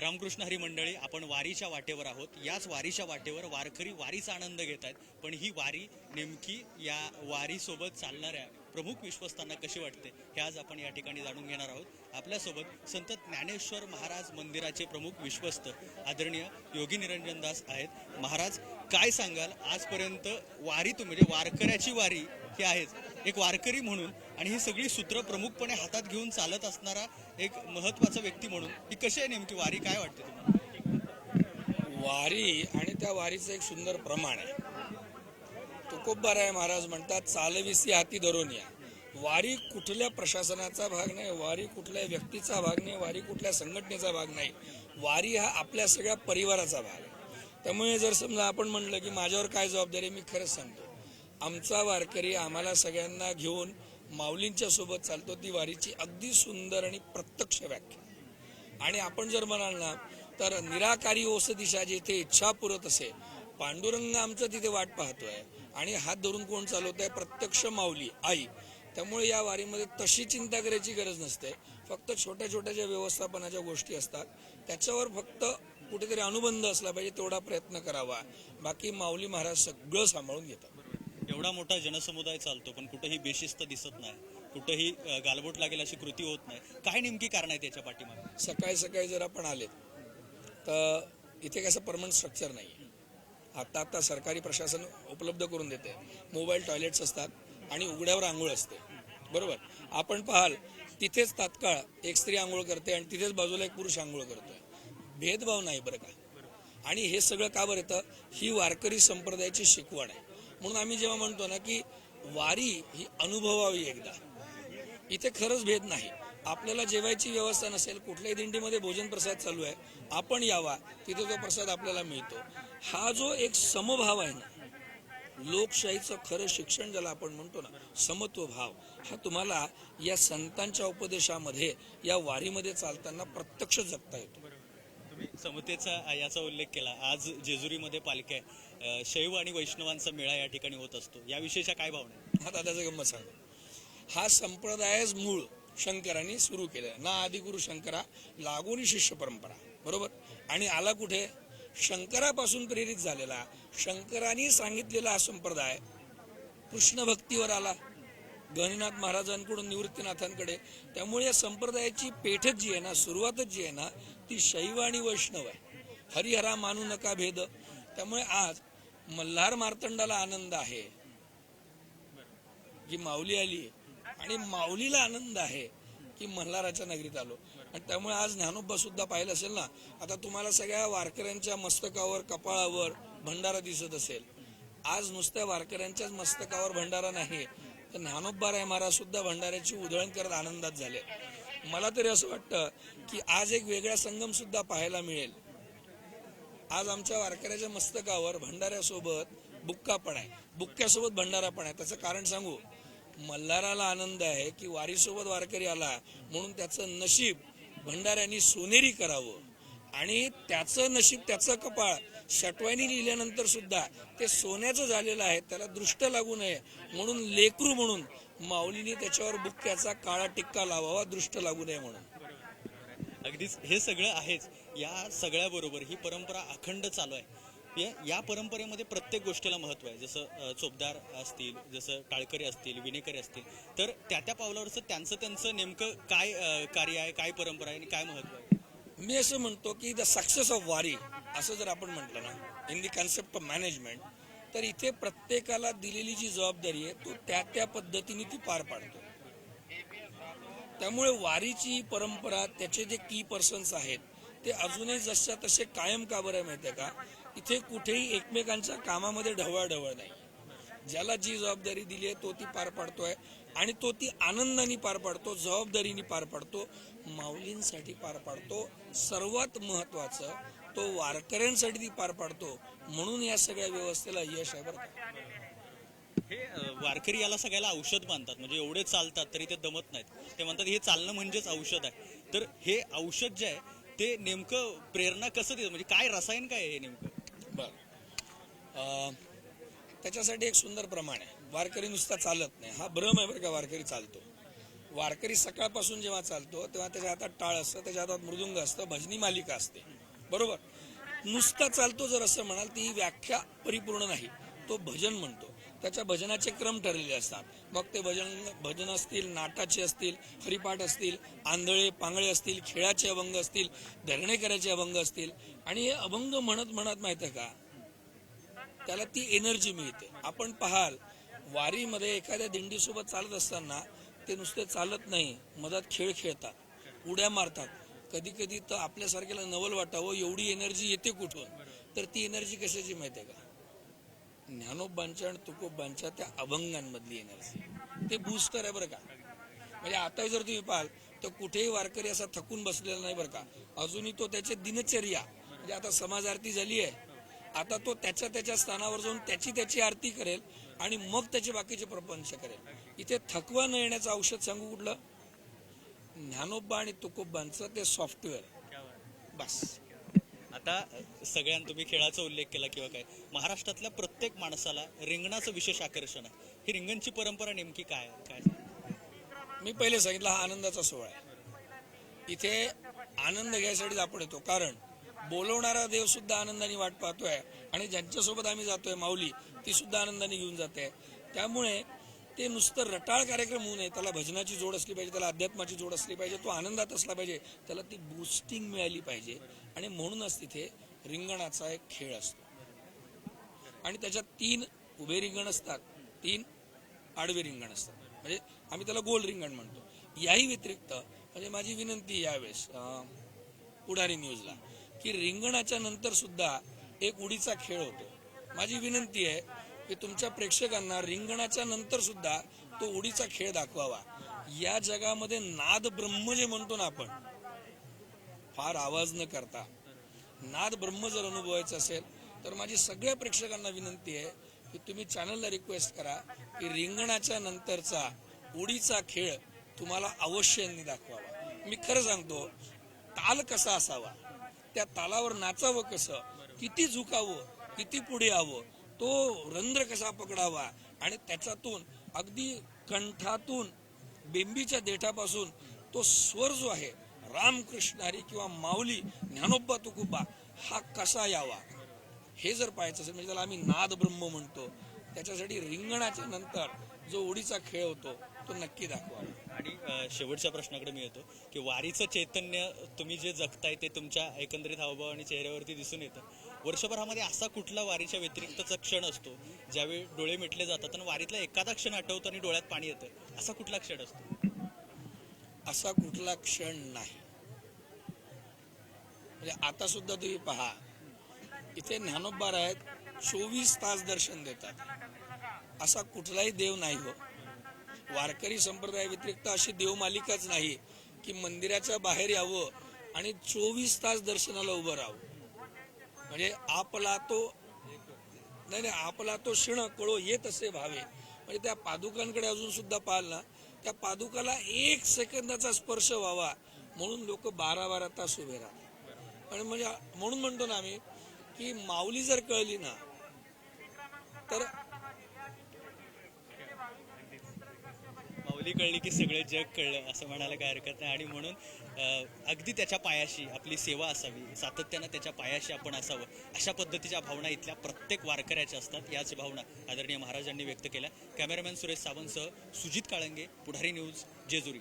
रामकृष्ण हरी मंडळी आपण वारीच्या वाटेवर आहोत. याच वारीच्या वाटेवर वारकरी वारीचा आनंद घेत आहेत. पण ही वारी नेमकी या वारीसोबत चालणाऱ्या प्रमुख विश्वस्तांना कशी वाटते हे आज आपण या ठिकाणी जाणून घेणार आहोत. आपल्यासोबत संत ज्ञानेश्वर महाराज मंदिराचे प्रमुख विश्वस्त आदरणीय योगी निरंजन दास आहेत. महाराज काय सांगाल? आजपर्यंत वारी तुम्ही म्हणजे वारकऱ्याची वारी हे आहेच एक वारकरी म्हणून आणि ही सगळी सूत्र प्रमुखपणे हातात घेऊन चालत असणारा एक महत्त्वाचा व्यक्ती म्हणून ही कशी आहे नेमकी वारी? काय वाटते तुम्हाला? वारी आणि त्या वारीचं एक सुंदर प्रमाण आहे. तुकोबाराय महाराज म्हणतात चालविसी हाती धरून या. वारी कुठल्या प्रशासनाचा भाग नाही वारी कुठल्या व्यक्तीचा भाग नाही वारी कुठल्या संघटनेचा भाग नाही. वारी हा आपल्या सगळ्या परिवाराचा भाग आहे. त्यामुळे जर समजा आपण म्हणलं की माझ्यावर काय जबाबदारी आहे, मी खरंच सांगतो. आमचा वारकरी आम्हाला सगळ्यांना घेऊन माऊलींच्या सोबत चालतो. ती वारीची अगदी सुंदर आणि प्रत्यक्ष व्याख्या. आणि आपण जर म्हणाल ना तर निराकारी ओस दिशा जिथे इच्छा पुरत असे. पांडुरंग आमचं तिथे वाट पाहतोय. आणि हात धरून कोण चालवत आहे प्रत्यक्ष माऊली आई. त्यामुळे या वारीमध्ये तशी चिंता करायची गरज नसते. फक्त छोट्या छोट्या ज्या व्यवस्थापनाच्या गोष्टी असतात. त्याच्यावर फक्त कुठेतरी अनुबंध असला पाहिजे तेवढा प्रयत्न करावा. बाकी माऊली महाराज सगळं सांभाळून घेतात. एवढा मोठा जनसमुदाय चालतो पण कुठेही बेशिस्त दिसत नाही. कुठेही गालबोट लागेल अशी कृती होत नाही. काय नेमकी कारण आहे त्याच्या पाठीमागे? सकाळी सकाळी जर आपण आले तर इथे कसं परमनंट स्ट्रक्चर नाही आता आता सरकारी प्रशासन उपलब्ध करून देते मोबाईल टॉयलेट्स असतात आणि उघड्यावर आंघोळ असते. बरोबर? आपण पाहाल तिथेच तात्काळ एक स्त्री आंघोळ करते आणि तिथेच बाजूला एक पुरुष आंघोळ करतोय. भेदभाव नाही बरं का? आणि हे सगळं का बरं येतं? ही वारकरी संप्रदायाची शिकवण आहे. म्हणून आम्ही जेव्हा म्हणतो ना की वारी ही अनुभवावी एकदा. इथे खरंच भेद नाही. आपल्याला जेवायची व्यवस्था नसेल कुठल्याही दिंडीमध्ये भोजन प्रसाद चालू आहे आपण यावा तिथे तो प्रसाद आपल्याला मिळतो. हा जो एक समभाव आहे ना लोकशाहीचं खरं शिक्षण ज्याला आपण म्हणतो ना समत्व भाव हा तुम्हाला या संतांच्या उपदेशामध्ये या वारीमध्ये चालताना प्रत्यक्ष जगता येतो. समतेचा याचा उल्लेख केला. आज जेजुरीमध्ये पालख्या आहे. शैव आणि वैष्णवांचा मेळा या ठिकाणी होत असतो. याविषयीच्या काय भावना हा दादाचं गंमत सांग. हा संप्रदायच मूळ शंकरांनी सुरू केलं ना आदिगुरु शंकरा लागून शिष्य परंपरा. बरोबर? आणि आला कुठे? शंकरापासून प्रेरित झालेला शंकरांनी सांगितलेला हा संप्रदाय कृष्ण भक्तीवर आला. गणिनाथ महाराजांकडून निवृत्तीनाथांकडे. त्यामुळे या संप्रदायाची पेठच जी आहे ना सुरुवातच जी आहे ना ती शैव आणि वैष्णव आहे. हरिहरा मानू नका भेद. त्यामुळे आज मल्हार मार्तंडाला आनंद आहे. की माऊली आली आणि माऊलीला आनंद आहे की मल्हाराच्या नगरीत आलो. आणि त्यामुळे आज ज्ञानोबा सुद्धा पाहिलं असेल ना आता तुम्हाला सगळ्या वारकऱ्यांच्या मस्तकावर कपाळावर भंडारा दिसत असेल. आज नुसत्या वारकऱ्यांच्याच मस्तकावर भंडारा नाही तर ज्ञानोबा राय महाराज सुद्धा भंडाऱ्याची उधळण करत आनंदात झाले. मला तरी असं वाटतं की आज एक वेगळा संगम सुद्धा पाहायला मिळेल. आज आमच्या वारकऱ्याच्या मस्तकावर भंडाऱ्यासोबत बुक्का पण आहे. बुक्क्यासोबत भंडारा पण आहे. त्याचं कारण सांगू मल्हाराला आनंद आहे की वारीसोबत वारकरी आला म्हणून त्याचं नशीब भंडाऱ्यांनी सोनेरी करावं. आणि त्याचं नशीब त्याचं कपाळ शटवानी लिहिल्यानंतर सुद्धा ते सोन्याचं झालेलं आहे त्याला दृष्ट लागू नये म्हणून लेकरू म्हणून माऊलीने त्याच्यावर बुक्क्याचा काळा टिक्का लावावा दृष्ट लागू नये म्हणून. अगदीच हे सगळं आहेच. या सगळ्याबरोबर ही परंपरा अखंड चालू आहे. या या परंपरेमध्ये प्रत्येक गोष्टीला महत्त्व आहे. जसं चोपदार असतील जसं टाळकरी असतील विनेकरी असतील तर त्या त्या पावलावरचं त्यांचं त्यांचं नेमकं काय कार्य आहे काय परंपरा आहे आणि काय महत्त्व आहे? मी असं म्हणतो की द सक्सेस ऑफ वारी असं जर आपण म्हटलं ना in the concept of management तर इथे प्रत्येकाला दिलेली जी जबाबदारी आहे तो त्या त्या पद्धतीने ती पार पाडतो. त्यामुळे वारीची परंपरा त्याचे जे की पर्सन्स आहेत ते अजूनही जशा तसे कायम का बरं आहे माहितीये का? इथे कुठेही एकमेकांच्या कामामध्ये ढवळढवळ नाही. ज्याला जी जबाबदारी दिली आहे तो ती पार पाडतोय आणि तो ती आनंदाने पार पाडतो जबाबदारीने पार पाडतो. माऊलींसाठी पार पाडतो. सर्वात महत्वाचं तो वारकऱ्यांसाठी ती पार पाडतो. म्हणून या सगळ्या व्यवस्थेला यश आहे बरं हे वारकरी याला सगळ्याला औषध मानतात. म्हणजे एवढे चालतात तरी ते दमत नाहीत. ते म्हणतात हे चालणं म्हणजेच औषध आहे. तर हे औषध जे आहे ते नेमकं प्रेरणा कसं देतं? म्हणजे काय रसायन काय हे नेमकं? बर. त्याच्यासाठी एक सुंदर प्रमाण आहे. वारकरी नुसता चालत नाही. हा भ्रम आहे बरं का वारकरी चालतो. वारकरी सकाळपासून जेव्हा चालतो तेव्हा त्याच्या हातात टाळ असतं त्याच्या हातात मृदुंग असतं भजनी मालिका असते. बरोबर? नुसता चालतो जर असं म्हणाल ती ही व्याख्या परिपूर्ण नाही. तो भजन म्हणतो. त्याच्या भजनाचे क्रम ठरलेले असतात. मग ते भजन भजन असतील नाटाचे असतील हरिपाठ असतील आंधळे पांगळे असतील खेळाचे अभंग असतील धरणेकराचे अभंग असतील. आणि हे अभंग म्हणत म्हणत माहीत आहे का? त्याला ती एनर्जी मिळते. आपण पाहाल वारीमध्ये एखाद्या दिंडीसोबत चालत असताना ते नुसते चालत नाही. मधात खेळ खेळतात. उड्या मारतात. कधी कधी तर आपल्यासारख्याला नवल वाटावं एवढी एनर्जी येते कुठून? तर ती एनर्जी कशाची माहिती आहे का? ज्ञानोबांच्या आणि तुकोबांच्या त्या अभंगांमधली एनर्जी ते बूस्टर आहे बरं का. म्हणजे आता जर तुम्ही पाहाल तर कुठेही वारकरी असा थकून बसलेला नाही बरं का. अजूनही तो त्याची दिनचर्या म्हणजे आता समाज आरती झाली आहे. आता तो त्याच्या त्याच्या स्थानावर जाऊन त्याची त्याची आरती करेल. आणि मग त्याचे बाकीचे प्रपंच करेल. इथे थकवा न येण्याचं औषध सांगू कुठलं? ज्ञानोबा आणि तुकोबांचं ते सॉफ्टवेअर बस. आता सगळ्यांना तुम्ही खेळाचा उल्लेख केला किंवा काय? महाराष्ट्रातल्या प्रत्येक माणसाला रिंगणाचं विशेष आकर्षण आहे. ही रिंगणची परंपरा नेमकी काय? आहे? काय मी पहिले सांगितलं हा आनंदाचा सोहळा आहे. इथे आनंद घ्यायसाठी आपण येतो. कारण बोलवणारा देव सुद्धा आनंदाने वाट पाहतोय. आणि ज्यांच्यासोबत आम्ही जातोय माऊली ती सुद्धा आनंदाने घेऊन जाते. त्यामुळे ते नुसतं रटाळ कार्यक्रम होऊ नये. त्याला भजनाची जोड असली पाहिजे त्याला अध्यात्माची जोड असली पाहिजे तो आनंदात असला पाहिजे त्याला ती बुस्टिंग मिळाली पाहिजे. आणि म्हणूनच तिथे रिंगणाचा एक खेळ असतो. आणि त्याच्यात तीन उभे रिंगण असतात. तीन आडवे रिंगण असतात. म्हणजे आम्ही त्याला गोल रिंगण म्हणतो. याही व्यतिरिक्त म्हणजे माझी विनंती यावेळेस अं, पुढारी न्यूजला की रिंगणाच्या नंतर सुद्धा एक उडीचा खेळ होतो. माझी विनंती आहे की तुमच्या प्रेक्षकांना रिंगणाच्या नंतर सुद्धा तो उडीचा खेळ दाखवावा. या जगामध्ये नाद ब्रह्म जे म्हणतो ना आपण फार आवाज न करता. नाद ब्रह्म जर अनुभवायचं असेल तर माझी सगळ्या प्रेक्षकांना विनंती आहे की तुम्ही चॅनलला रिक्वेस्ट करा की रिंगणाच्या नंतरचा उडीचा खेळ तुम्हाला अवश्य दाखवावा. मी खरं सांगतो ताल कसा असावा? त्या तालावर नाचावं कसं? किती झुकावं? किती पुढे यावं? तो रंध्र कसा पकडावा? आणि त्याच्यातून अगदी कंठातून बेंबीच्या देठापासून तो स्वर जो आहे रामकृष्ण हरी किंवा माऊली ज्ञानोबा तुकुबा हा कसा यावा? हे जर पाहायचं असेल म्हणजे त्याला आम्ही नाद ब्रह्म म्हणतो. त्याच्यासाठी रिंगणाच्या नंतर जो ओडीचा खेळ होतो तो नक्की दाखवा आणि अ, शेवटच्या प्रश्नाकडे मी येतो की वारीचं चैतन्य तुम्ही जे जगताय ते तुमच्या एकंदरीत हावभाव आणि चेहऱ्यावरती दिसून येतं. वर्षभरामध्ये असा कुठला वारीच्या व्यतिरिक्तचा क्षण असतो ज्यावेळी डोळे मिटले जातात आणि वारीतला एखादा क्षण आठवतो आणि डोळ्यात पाणी येतं? असा कुठला क्षण असतो? असा कुठला क्षण नाही. म्हणजे आता सुद्धा तुम्ही पहा इथे ज्ञानोबार आहेत चोवीस तास दर्शन देतात. असा कुठलाही देव नाही हो. वारकरी संप्रदाया व्यतिरिक्त अशी देवमालिकाच नाही की मंदिराच्या बाहेर यावं आणि चोवीस तास दर्शनाला उभं राहावं. म्हणजे आपला तो नाही नाही आपला तो क्षण कळो येत असे भावे. म्हणजे त्या पादुकांकडे अजून सुद्धा पाहाल ना त्या पादुकाला एक सेकंदाचा स्पर्श व्हावा म्हणून लोक बारा बारा तास उभे राहतात. आणि म्हणजे म्हणून म्हणतो ना आम्ही की माऊली जर कळली ना तर आपली कळली की सगळं जग कळलं असं म्हणायला काय हरकत नाही. आणि म्हणून अगदी त्याच्या पायाशी आपली सेवा असावी सातत्यानं त्याच्या पायाशी आपण असावं. अशा पद्धतीच्या भावना इथल्या प्रत्येक वारकऱ्याच्या असतात. याच भावना आदरणीय महाराजांनी व्यक्त केल्या. कॅमेरामॅन सुरेश सावंतसह सुजित काळंगे पुढारी न्यूज जेजुरी.